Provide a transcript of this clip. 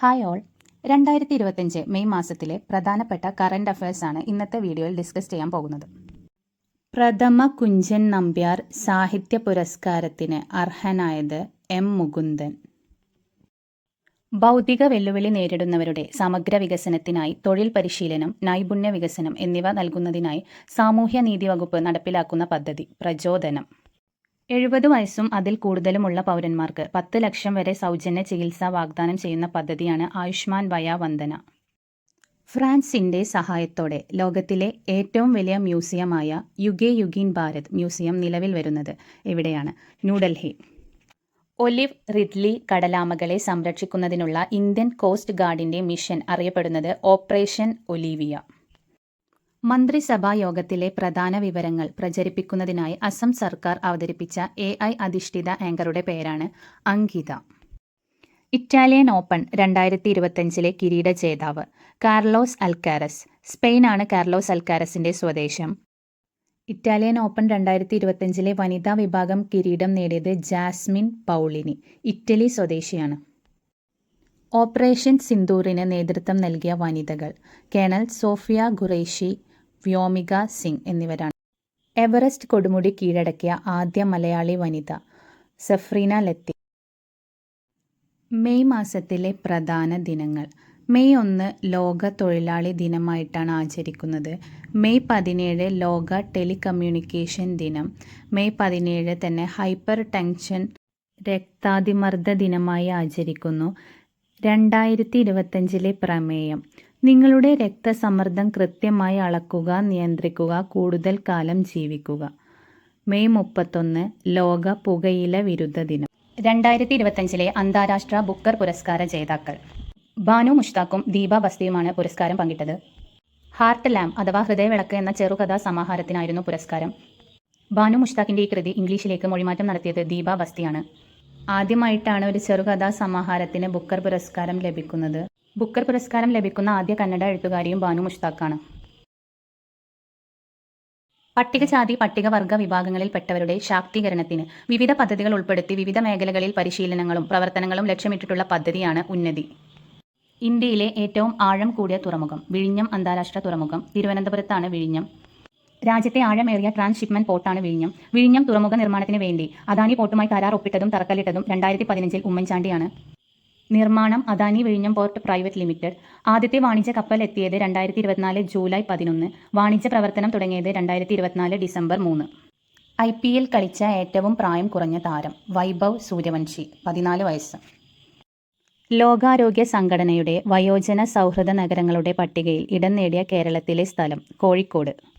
Hi all. രണ്ടായിരത്തി ഇരുപത്തിയഞ്ച് May മാസത്തിലെ പ്രധാനപ്പെട്ട കറണ്ട് ആണ് ഇന്നത്തെ വീഡിയോയിൽ ഡിസ്കസ് ചെയ്യാൻ പോകുന്നത്. പ്രഥമ കുഞ്ചൻ നമ്പ്യാർ സാഹിത്യ പുരസ്കാരത്തിന് അർഹനായത് എം മുകുന്ദൻ. ഭൗതിക വെല്ലുവിളി നേരിടുന്നവരുടെ സമഗ്ര വികസനത്തിനായി തൊഴിൽ പരിശീലനം നൈപുണ്യ വികസനം എന്നിവ നൽകുന്നതിനായി സാമൂഹ്യ നീതി വകുപ്പ് നടപ്പിലാക്കുന്ന പദ്ധതി പ്രചോദനം. എഴുപത് വയസ്സും അതിൽ കൂടുതലുമുള്ള പൗരന്മാർക്ക് പത്ത് ലക്ഷം വരെ സൗജന്യ ചികിത്സ വാഗ്ദാനം ചെയ്യുന്ന പദ്ധതിയാണ് ആയുഷ്മാൻ വയ വന്ദന. ഫ്രാൻസിന്റെ സഹായത്തോടെ ലോകത്തിലെ ഏറ്റവും വലിയ മ്യൂസിയമായ യുഗേ യുഗീൻ ഭാരത് മ്യൂസിയം നിലവിൽ വരുന്നത് എവിടെയാണ്? ന്യൂഡൽഹി. ഒലിവ് റിഡ്ലി കടലാമകളെ സംരക്ഷിക്കുന്നതിനുള്ള ഇന്ത്യൻ കോസ്റ്റ് ഗാർഡിന്റെ മിഷൻ അറിയപ്പെടുന്നത് ഓപ്പറേഷൻ ഒലീവിയ. മന്ത്രിസഭാ യോഗത്തിലെ പ്രധാന വിവരങ്ങൾ പ്രചരിപ്പിക്കുന്നതിനായി അസം സർക്കാർ അവതരിപ്പിച്ച എ ഐ അധിഷ്ഠിത ആങ്കറുടെ പേരാണ് അങ്കിത. ഇറ്റാലിയൻ ഓപ്പൺ രണ്ടായിരത്തി ഇരുപത്തഞ്ചിലെ കിരീട ജേതാവ് കാർലോസ് അൽക്കാരസ് സ്പെയിനാണ് കാർലോസ് അൽക്കാരസിന്റെ സ്വദേശം. ഇറ്റാലിയൻ ഓപ്പൺ രണ്ടായിരത്തി ഇരുപത്തഞ്ചിലെ വനിതാ വിഭാഗം കിരീടം നേടിയത് ജാസ്മിൻ പൗളിനി ഇറ്റലി സ്വദേശിയാണ്. ഓപ്പറേഷൻ സിന്ദൂറിന് നേതൃത്വം നൽകിയ വനിതകൾ കേണൽ സോഫിയ ഖുറേഷി വ്യോമിക സിംഗ് എന്നിവരാണ്. എവറസ്റ്റ് കൊടുമുടി കീഴടക്കിയ ആദ്യ മലയാളി വനിത സഫ്രീന ലത്തി. മെയ് മാസത്തിലെ പ്രധാന ദിനങ്ങൾ. മെയ് ഒന്ന് ലോക തൊഴിലാളി ദിനമായിട്ടാണ് ആചരിക്കുന്നത്. മെയ് പതിനേഴ് ലോക ടെലികമ്മ്യൂണിക്കേഷൻ ദിനം. മെയ് പതിനേഴ് തന്നെ ഹൈപ്പർ ടെൻഷൻ രക്താതിമർദ്ദ ദിനമായി ആചരിക്കുന്നു. രണ്ടായിരത്തി ഇരുപത്തഞ്ചിലെ പ്രമേയം. നിങ്ങളുടെ രക്തസമ്മർദ്ദം കൃത്യമായി അളക്കുക നിയന്ത്രിക്കുക കൂടുതൽ കാലം ജീവിക്കുക. മെയ് മുപ്പത്തൊന്ന് ലോക പുകയില വിരുദ്ധ ദിനം. രണ്ടായിരത്തി ഇരുപത്തഞ്ചിലെ അന്താരാഷ്ട്ര ബുക്കർ പുരസ്കാര ജേതാക്കൾ. ബാനു മുഷ്താഖും ദീപ ബസ്തിയുമാണ് പുരസ്കാരം പങ്കിട്ടത്. ഹാർട്ട് ലാം അഥവാ ഹൃദയവിളക്ക് എന്ന ചെറുകഥാ സമാഹാരത്തിനായിരുന്നു പുരസ്കാരം. ബാനു മുഷ്താഖിന്റെ ഈ കൃതി ഇംഗ്ലീഷിലേക്ക് മൊഴിമാറ്റം നടത്തിയത് ദീപ ബസ്തിയാണ്. ആദ്യമായിട്ടാണ് ഒരു ചെറുകഥാ സമാഹാരത്തിന് ബുക്കർ പുരസ്കാരം ലഭിക്കുന്നത്. ബുക്കർ പുരസ്കാരം ലഭിക്കുന്ന ആദ്യ കന്നഡ എഴുത്തുകാരിയും ബാനു മുഷ്താഖാണ്. പട്ടികജാതി പട്ടികവർഗ വിഭാഗങ്ങളിൽപ്പെട്ടവരുടെ ശാക്തീകരണത്തിന് വിവിധ പദ്ധതികൾ ഉൾപ്പെടുത്തി വിവിധ മേഖലകളിൽ പരിശീലനങ്ങളും പ്രവർത്തനങ്ങളും ലക്ഷ്യമിട്ടിട്ടുള്ള പദ്ധതിയാണ് ഉന്നതി. ഇന്ത്യയിലെ ഏറ്റവും ആഴം കൂടിയ തുറമുഖം വിഴിഞ്ഞം അന്താരാഷ്ട്ര തുറമുഖം തിരുവനന്തപുരത്താണ് വിഴിഞ്ഞം. രാജ്യത്തെ ആഴമേറിയ ട്രാൻസ്ഷിപ്മെന്റ് പോർട്ടാണ് വിഴിഞ്ഞം. വിഴിഞ്ഞം തുറമുഖ നിർമ്മാണത്തിന് വേണ്ടി അദാനി പോർട്ടുമായി കരാർ ഒപ്പിട്ടതും തറക്കല്ലിട്ടതും രണ്ടായിരത്തി പതിനഞ്ചിൽ ഉമ്മൻചാണ്ടിയാണ്. നിർമ്മാണം അദാനി വിഴിഞ്ഞം പോർട്ട് പ്രൈവറ്റ് ലിമിറ്റഡ്. ആദ്യത്തെ വാണിജ്യ കപ്പൽ എത്തിയത് രണ്ടായിരത്തി ഇരുപത്തിനാല് ജൂലൈ പതിനൊന്ന്. വാണിജ്യ പ്രവർത്തനം തുടങ്ങിയത് രണ്ടായിരത്തി ഇരുപത്തിനാല് ഡിസംബർ മൂന്ന്. ഐ പി എൽ കളിച്ച ഏറ്റവും പ്രായം കുറഞ്ഞ താരം വൈഭവ് സൂര്യവംശി പതിനാല് വയസ്സ്. ലോകാരോഗ്യ സംഘടനയുടെ വയോജന സൗഹൃദ നഗരങ്ങളുടെ പട്ടികയിൽ ഇടം നേടിയ കേരളത്തിലെ സ്ഥലം കോഴിക്കോട്.